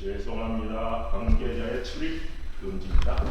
죄송합니다. 관계자의 출입 금지입니다.